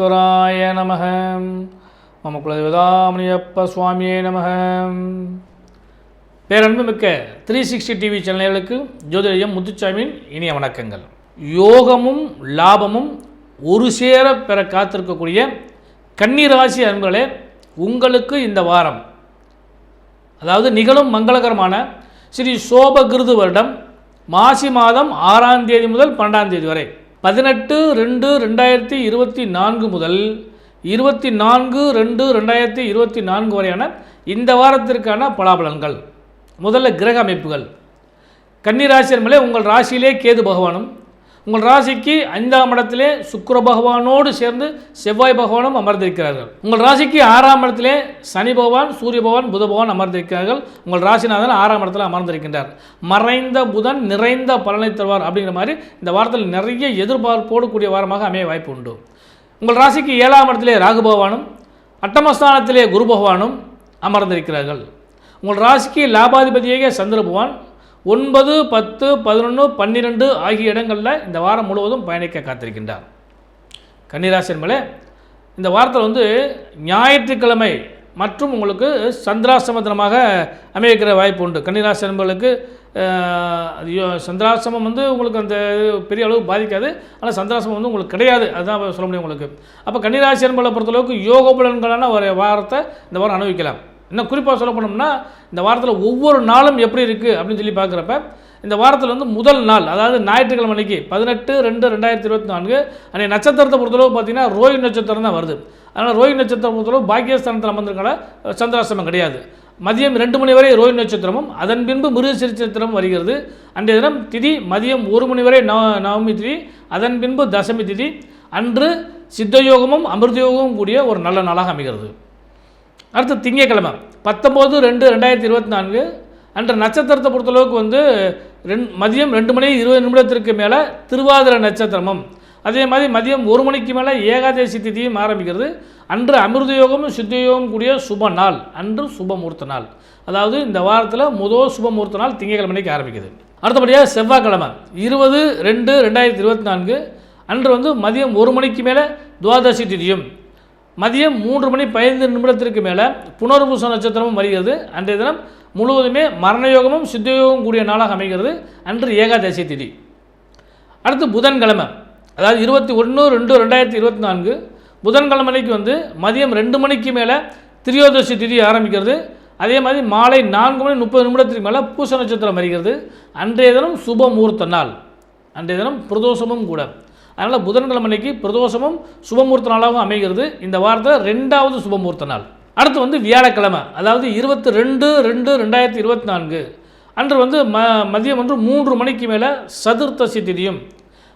விக்னேஸ்வராய நமகம் மம குலதேவதாமணியப்ப சுவாமியே நமகம் பேரன்புமிக்க த்ரீ சிக்ஸ்டி டிவி சேனல்களுக்கு ஜோதிடம் முத்துச்சாமியின் இனிய வணக்கங்கள். யோகமும் லாபமும் ஒரு சேர பெற காத்திருக்கக்கூடிய கன்னிராசி அன்பர்களே உங்களுக்கு இந்த வாரம் அதாவது நிகழும் மங்களகரமான ஸ்ரீ சோபகிருது வருடம் மாசி மாதம் ஆறாம் தேதி முதல் பன்னெண்டாம் தேதி வரை பதினெட்டு ரெண்டு ரெண்டாயிரத்தி இருபத்தி நான்கு முதல் இருபத்தி நான்கு ரெண்டு ரெண்டாயிரத்தி இருபத்தி நான்கு வரையான இந்த வாரத்திற்கான பலாபலன்கள். முதல்ல கிரக அமைப்புகள். கன்னிராசி என்பதே உங்கள் ராசியிலே கேது பகவானும் உங்கள் ராசிக்கு ஐந்தாம் இடத்திலே சுக்கர பகவானோடு சேர்ந்து செவ்வாய் பகவானும் அமர்ந்திருக்கிறார்கள். உங்கள் ராசிக்கு ஆறாம் இடத்திலே சனி பகவான் சூரிய பகவான் புத பகவான் அமர்ந்திருக்கிறார்கள். உங்கள் ராசிநாதன் ஆறாம் இடத்துல அமர்ந்திருக்கின்றார். மறைந்த புதன் நிறைந்த பலனை தருவார் அப்படிங்கிற மாதிரி இந்த வாரத்தில் நிறைய எதிர்பார்ப்போடு கூடிய வாரமாக அமைய வாய்ப்பு உண்டு. உங்கள் ராசிக்கு ஏழாம் இடத்திலே ராகு பகவானும் அட்டமஸ்தானத்திலே குரு பகவானும் அமர்ந்திருக்கிறார்கள். உங்கள் ராசிக்கு லாபாதிபதியாக சந்திர பகவான் ஒன்பது பத்து பதினொன்று பன்னிரெண்டு ஆகிய இடங்களில் இந்த வாரம் முழுவதும் பயணிக்க காத்திருக்கின்றார். கன்னிராசி என்பதே இந்த வாரத்தில் வந்து ஞாயிற்றுக்கிழமை மற்றும் உங்களுக்கு சந்திராசிரம தினமாக அமைக்கிற வாய்ப்பு உண்டு. கன்னிராசி என்பவர்களுக்கு சந்திராசிரமம் வந்து உங்களுக்கு அந்த பெரிய அளவு பாதிக்காது. ஆனால் சந்திராசிரமம் வந்து உங்களுக்கு கிடையாது. அதுதான் சொல்ல முடியும் உங்களுக்கு. அப்போ கன்னிராசி என்பதை பொறுத்தளவுக்கு யோக பலன்களான ஒரு வாரத்தை இந்த வாரம் அனுபவிக்கலாம். இன்னும் குறிப்பாக சொல்ல போனோம்னா இந்த வாரத்தில் ஒவ்வொரு நாளும் எப்படி இருக்குது அப்படின்னு சொல்லி பார்க்குறப்ப இந்த வாரத்தில் வந்து முதல் நாள் அதாவது ஞாயிற்றுக்கிழமை அன்னைக்கு பதினெட்டு ரெண்டு ரெண்டாயிரத்தி இருபத்தி நான்கு அன்றைய நட்சத்திரத்தை பொறுத்தளவு பார்த்தீங்கன்னா ரோஹி நட்சத்திரம் தான் வருது. அதனால் ரோஹி நட்சத்திரம் பொறுத்தளவு பாக்கியஸ்தானத்தில் அமர்ந்திருக்கான சந்திராசிரமம் கிடையாது. மதியம் ரெண்டு மணி வரை ரோஹி நட்சத்திரமும் அதன் பின்பு மிருகசிரி நட்சத்திரமும் வருகிறது. அன்றைய தினம் திதி மதியம் ஒரு மணி வரை நவ நவமி திதி அதன் பின்பு தசமி திதி. அன்று சித்தயோகமும் அமிர்தயோகமும் கூடிய ஒரு நல்ல நாளாக அமைகிறது. அடுத்து திங்கக்கிழமை பத்தொம்போது ரெண்டு ரெண்டாயிரத்தி இருபத்தி நான்கு அன்ற நட்சத்திரத்தை பொறுத்தளவுக்கு வந்து ரெண் மதியம் ரெண்டு மணி இருபது நிமிடத்திற்கு மேலே திருவாதிரை நட்சத்திரமும் அதே மாதிரி மதியம் ஒரு மணிக்கு மேலே ஏகாதசி திதியும் ஆரம்பிக்கிறது. அன்று அமிர்த யோகமும் சித்த யோகம் கூடிய சுப நாள். அன்று சுபமூர்த்த நாள். அதாவது இந்த வாரத்தில் முதல் சுபமூர்த்த நாள் திங்கக்கிழமைக்கு ஆரம்பிக்குது. அடுத்தபடியாக செவ்வாய்க்கிழமை இருபது ரெண்டு ரெண்டாயிரத்தி இருபத்தி நான்கு அன்று வந்து மதியம் ஒரு மணிக்கு மேலே துவாதசி திதியும் மதியம் மூன்று மணி பதினைந்து நிமிடத்திற்கு மேலே புனர்பூச நட்சத்திரமும் வருகிறது. அன்றைய தினம் முழுவதுமே மரணயோகமும் சித்தயோகமும் கூடிய நாளாக அமைகிறது. அன்று ஏகாதசி திதி. அடுத்து புதன்கிழமை. அதாவது இருபத்தி ஒன்று ரெண்டு ரெண்டாயிரத்தி இருபத்தி நான்கு புதன்கிழமைக்கு வந்து மதியம் ரெண்டு மணிக்கு மேலே திரியோதசி திதி ஆரம்பிக்கிறது. அதே மாதிரி மாலை நான்கு மணி முப்பது நிமிடத்திற்கு மேலே பூச நட்சத்திரம் வருகிறது. அன்றைய தினம் சுப முகூர்த்த நாள். அன்றைய தினம் பிரதோஷமும் கூட. அதனால் புதன்கிழமைக்கு பிரதோஷமும் சுபமூர்த்த நாளாகவும் அமைகிறது. இந்த வாரத்தில் ரெண்டாவது சுபமூர்த்த நாள். அடுத்து வந்து வியாழக்கிழமை அதாவது இருபத்தி ரெண்டு ரெண்டு ரெண்டாயிரத்தி இருபத்தி நான்கு. அன்று வந்து ம மதியம் வந்து மூன்று மணிக்கு மேலே சதுர்த்தசி திதியும்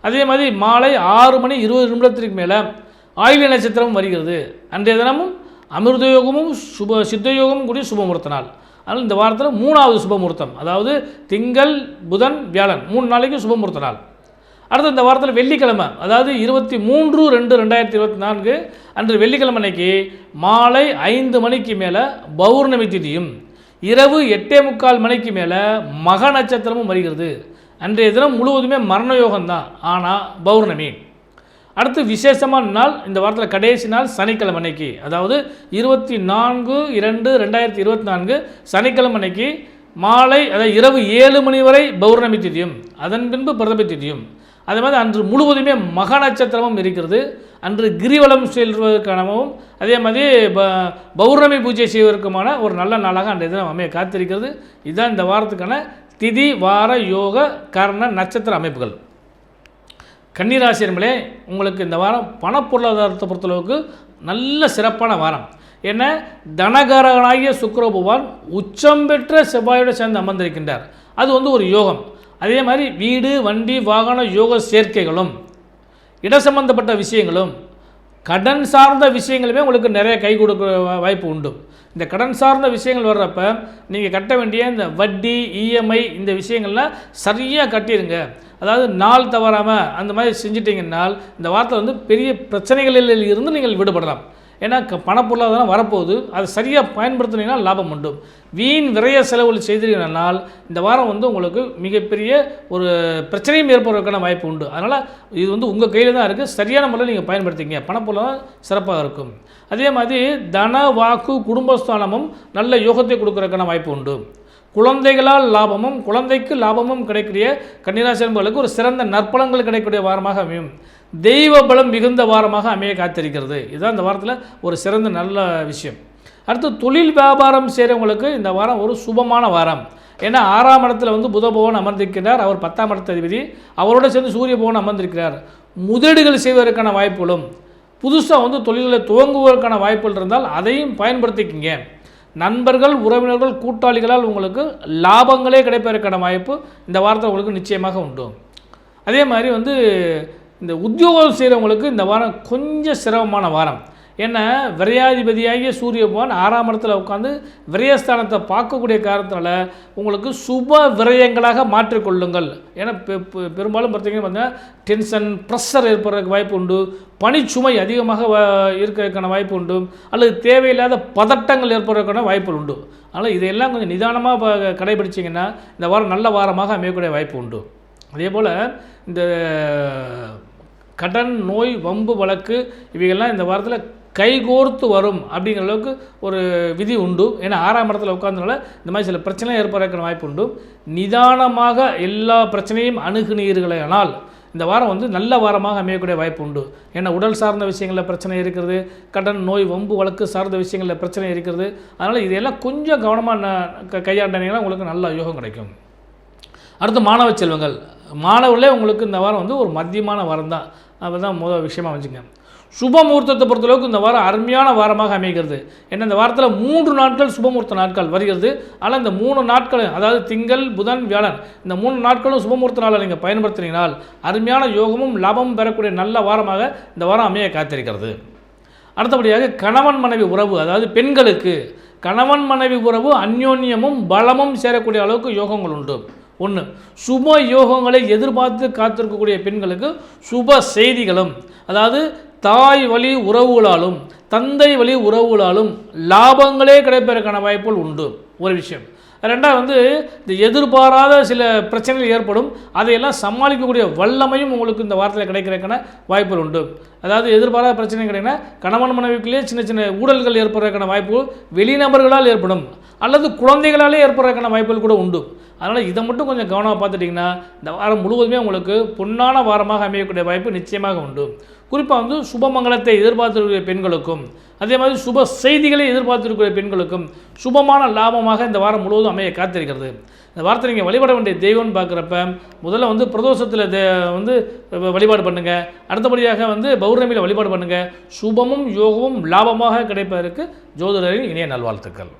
அதே மாதிரி மாலை ஆறு மணி இருபது நிமிடத்திற்கு மேலே ஆயுள நட்சத்திரமும் வருகிறது. அன்றைய தினமும் அமிர்தயோகமும் சுப சித்தயோகமும் கூடிய சுபமுகூர்த்த நாள். அதனால் இந்த வாரத்தில் மூணாவது சுபமுகூர்த்தம் அதாவது திங்கள் புதன் வியாழன் மூணு நாளைக்கு சுபமுகூர்த்த நாள். அடுத்து இந்த வாரத்தில் வெள்ளிக்கிழமை அதாவது இருபத்தி மூன்று ரெண்டு ரெண்டாயிரத்தி இருபத்தி நான்கு அன்று வெள்ளிக்கிழமை அன்னைக்கு மாலை ஐந்து மணிக்கு மேலே பௌர்ணமி திதியும் இரவு எட்டே முக்கால் மணிக்கு மேலே மக நட்சத்திரமும் வருகிறது. அன்றைய தினம் முழுவதுமே மரண யோகம்தான் ஆனால் பௌர்ணமி. அடுத்து விசேஷமான நாள் இந்த வாரத்தில் கடைசி நாள் சனிக்கிழமை அன்னைக்கு அதாவது இருபத்தி நான்கு இரண்டு ரெண்டாயிரத்தி இருபத்தி நான்கு சனிக்கிழமை அன்னைக்கு மாலை அதாவது இரவு ஏழு மணி வரை பௌர்ணமி திதியும் அதன் பின்பு பிரதம திதியும். அதே மாதிரி அன்று முழுவதுமே மக நட்சத்திரமும் இருக்கிறது. அன்று கிரிவலம் செல்வதற்கானவும் அதே மாதிரி ப பௌர்ணமி பூஜை செய்வதற்குமான ஒரு நல்ல நாளாக அன்றைய தினம் அமைய காத்திருக்கிறது. இதுதான் இந்த வாரத்துக்கான திதி வார யோக கர்ண நட்சத்திர அமைப்புகள். கன்னிராசி என்பதே உங்களுக்கு இந்த வாரம் பண பொருளாதாரத்தை பொறுத்தளவுக்கு நல்ல சிறப்பான வாரம். ஏன்னா தனகாரகனாகிய சுக்கிர பகவான் உச்சம் பெற்ற செவ்வாயோடு சேர்ந்து அமர்ந்திருக்கின்றார். அது வந்து ஒரு யோகம். அதே மாதிரி வீடு வண்டி வாகன யோக சேர்க்கைகளும் இட சம்பந்தப்பட்ட விஷயங்களும் கடன் சார்ந்த விஷயங்களுமே உங்களுக்கு நிறைய கை கொடுக்க வாய்ப்பு உண்டு. இந்த கடன் சார்ந்த விஷயங்கள் வர்றப்ப நீங்கள் கட்ட வேண்டிய இந்த வட்டி இஎம்ஐ இந்த விஷயங்கள்லாம் சரியாக கட்டிடுங்க அதாவது நாள் தவறாமல் அந்த மாதிரி செஞ்சிட்டிங்கன்னால் இந்த வாரத்தில் வந்து பெரிய பிரச்சனைகளில் இருந்து நீங்கள் விடுபடலாம். ஏன்னா க பணப்பொருளாதாரம் வரப்போகுது. அதை சரியாக பயன்படுத்தினீங்கன்னா லாபம் உண்டு. வீண் விரைய செலவுகள் செய்தீங்கன்னால் இந்த வாரம் வந்து உங்களுக்கு மிகப்பெரிய ஒரு பிரச்சனையும் ஏற்படுவதற்கான வாய்ப்பு உண்டு. அதனால் இது வந்து உங்கள் கையில் தான் இருக்குது சரியான முறையில் நீங்கள் பயன்படுத்திங்க. பணப்பொருளாதாரம் சிறப்பாக இருக்கும். அதே மாதிரி தன வாக்கு குடும்பஸ்தானமும் நல்ல யோகத்தை கொடுக்குறதுக்கான வாய்ப்பு உண்டு. குழந்தைகளால் லாபமும் குழந்தைக்கு லாபமும் கிடைக்கக்கூடிய கன்னிராசி என்பவர்களுக்கு ஒரு சிறந்த நற்பலங்கள் கிடைக்கக்கூடிய வாரமாக அமையும். தெய்வ பலம் மிகுந்த வாரமாக அமைய காத்திருக்கிறது. இதுதான் இந்த வாரத்தில் ஒரு சிறந்த நல்ல விஷயம். அடுத்து தொழில் வியாபாரம் செய்கிறவங்களுக்கு இந்த வாரம் ஒரு சுபமான வாரம். ஏன்னா ஆறாம் இடத்துல வந்து புத அமர்ந்திருக்கிறார். அவர் பத்தாம் இடத்த அதிபதி. அவரோட சேர்ந்து சூரிய பவன் அமர்ந்திருக்கிறார். முதலீடுகள் செய்வதற்கான வாய்ப்புகளும் புதுசாக வந்து தொழில்களை துவங்குவதற்கான வாய்ப்புகள் இருந்தால் அதையும் பயன்படுத்திக்கிங்க. நண்பர்கள் உறவினர்கள் கூட்டாளிகளால் உங்களுக்கு லாபங்களே கிடைப்பதற்கான வாய்ப்பு இந்த வாரத்தில் உங்களுக்கு நிச்சயமாக உண்டு. அதே மாதிரி வந்து இந்த உத்தியோகம் செய்கிறவங்களுக்கு இந்த வாரம் கொஞ்சம் சிரமமான வாரம். ஏன்னா விரையாதிபதியாகிய சூரிய பகவான் ஆறாம் இடத்துல உட்காந்து விரயஸ்தானத்தை பார்க்கக்கூடிய காரணத்தினால உங்களுக்கு சுப விரயங்களாக மாற்றிக்கொள்ளுங்கள். ஏன்னா பெ- பெரும்பாலும் பார்த்தீங்கன்னா பார்த்தீங்கன்னா டென்ஷன் ப்ரெஷர் ஏற்படுறதுக்கு வாய்ப்பு உண்டு. பனிச்சுமை அதிகமாக வ- இருக்கிறதுக்கான வாய்ப்பு உண்டு. அல்லது தேவையில்லாத பதட்டங்கள் ஏற்படுறதுக்கான வாய்ப்புகள் உண்டு. அதனால் இதையெல்லாம் கொஞ்சம் நிதானமாக கடைபிடிச்சிங்கன்னா இந்த வாரம் நல்ல வாரமாக அமையக்கூடிய வாய்ப்பு உண்டு. அதே போல் இந்த கடன் நோய் வம்பு வழக்கு இவைகள்லாம் இந்த வாரத்தில் கைகோர்த்து வரும் அப்படிங்கிற அளவுக்கு ஒரு விதி உண்டு. ஏன்னா ஆறாம் இடத்துல உட்கார்ந்தனால இந்த மாதிரி சில பிரச்சனை ஏற்படுற வாய்ப்பு உண்டு. நிதானமாக எல்லா பிரச்சனையும் அணுகுனீர்களானால் இந்த வாரம் வந்து நல்ல வாரமாக அமையக்கூடிய வாய்ப்பு உண்டு. ஏன்னா உடல் சார்ந்த விஷயங்களில் பிரச்சனை இருக்கிறது கடன் நோய் வம்பு வழக்கு சார்ந்த விஷயங்களில் பிரச்சனை இருக்கிறது அதனால் இதையெல்லாம் கொஞ்சம் கவனமாக கையாண்டனீங்கன்னா உங்களுக்கு நல்ல யோகம் கிடைக்கும். அடுத்து மாணவ செல்வங்கள். மாணவர்களே உங்களுக்கு இந்த வாரம் வந்து ஒரு மத்தியமான வாரம் தான் அதுதான் முதல் விஷயமா வச்சுங்க. சுப முகூர்த்தத்தை பொறுத்தளவுக்கு இந்த வாரம் அருமையான வாரமாக அமைகிறது. ஏன்னா இந்த வாரத்தில் மூன்று நாட்கள் சுபமுகூர்த்த நாட்கள் வருகிறது. ஆனால் இந்த மூணு நாட்களும் அதாவது திங்கள் புதன் வியாழன் இந்த மூணு நாட்களும் சுபமுகூர்த்த நாளை நீங்கள் பயன்படுத்தினீங்கனால் அருமையான யோகமும் லாபமும் பெறக்கூடிய நல்ல வாரமாக இந்த வாரம் அமைய காத்திருக்கிறது. அடுத்தபடியாக கணவன் மனைவி உறவு அதாவது பெண்களுக்கு கணவன் மனைவி உறவு அந்யோன்யமும் பலமும் சேரக்கூடிய அளவுக்கு யோகங்கள் உண்டு. ஒன்று சுப யோகங்களை எதிர்பார்த்து காத்திருக்கக்கூடிய பெண்களுக்கு சுப செய்திகளும் அதாவது தாய் வழி உறவுகளாலும் தந்தை வழி உறவுகளாலும் லாபங்களே கிடைப்பதற்கான வாய்ப்புகள் உண்டு. ஒரு விஷயம். ரெண்டாவது வந்து இந்த எதிர்பாராத சில பிரச்சனைகள் ஏற்படும் அதையெல்லாம் சமாளிக்கக்கூடிய வல்லமையும் உங்களுக்கு இந்த வாரத்தில் கிடைக்கிறதுக்கான வாய்ப்புகள் உண்டு. அதாவது எதிர்பாராத பிரச்சனை கிடைக்குன்னா கணவன் மனைவிக்குள்ளேயே சின்ன சின்ன ஊழல்கள் ஏற்படுறதுக்கான வாய்ப்பு வெளிநபர்களால் ஏற்படும். அல்லது குழந்தைகளாலே ஏற்படுறதுக்கான வாய்ப்புகள் கூட உண்டு. அதனால் இதை மட்டும் கொஞ்சம் கவனமாக பார்த்துட்டிங்கன்னா இந்த வாரம் முழுவதுமே உங்களுக்கு பொன்னான வாரமாக அமையக்கூடிய வாய்ப்பு நிச்சயமாக உண்டு. குறிப்பாக வந்து சுபமங்கலத்தை எதிர்பார்த்திருக்கிற பெண்களுக்கும் அதே மாதிரி சுப செய்திகளை எதிர்பார்த்திருக்கிற பெண்களுக்கும் சுபமான லாபமாக இந்த வாரம் முழுவதும் அமைய காத்திருக்கிறது. இந்த வாரத்தை நீங்கள் வழிபட வேண்டிய தெய்வம்னு பார்க்குறப்ப முதல்ல வந்து பிரதோஷத்தில் தே வந்து வழிபாடு பண்ணுங்கள் அடுத்தபடியாக வந்து பௌர்ணமியில் வழிபாடு பண்ணுங்கள் சுபமும் யோகமும் லாபமாக கிடைப்பதற்கு ஜோதிடரின் இணைய நல்வாழ்த்துக்கள்.